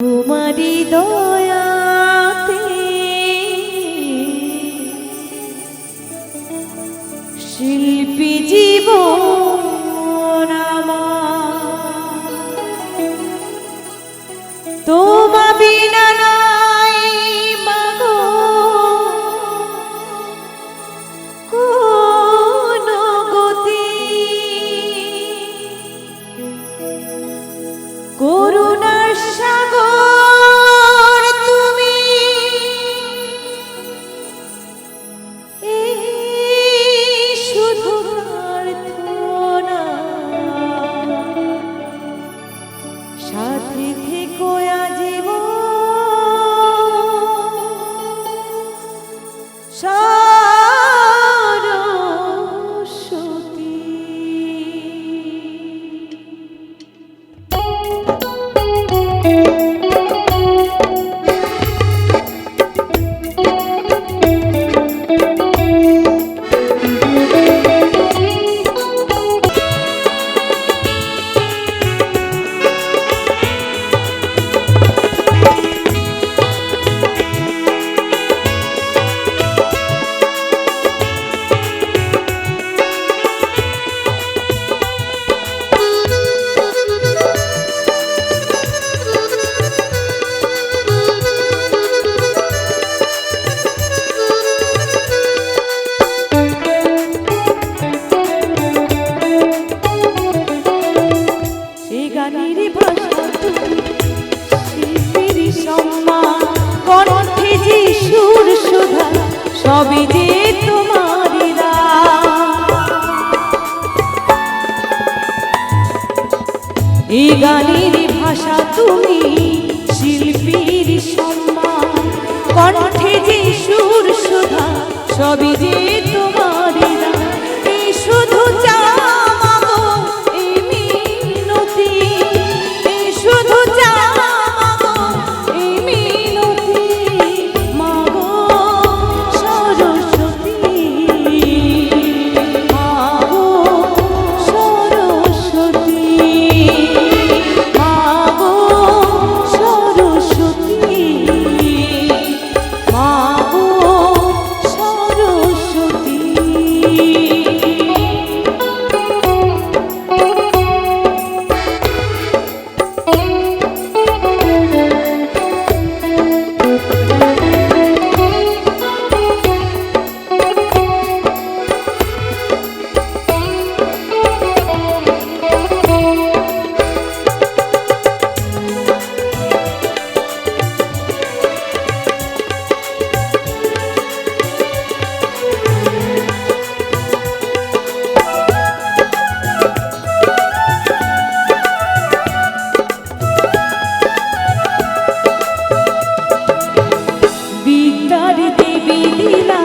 তোমারি দয়াতে শিল্পী জীবন সবই যে তোমার এই গানের ভাষা তুমি শিল্পীর সম্মান। কণ্ঠে যে সুর সুধা, সবই যে vida.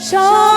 手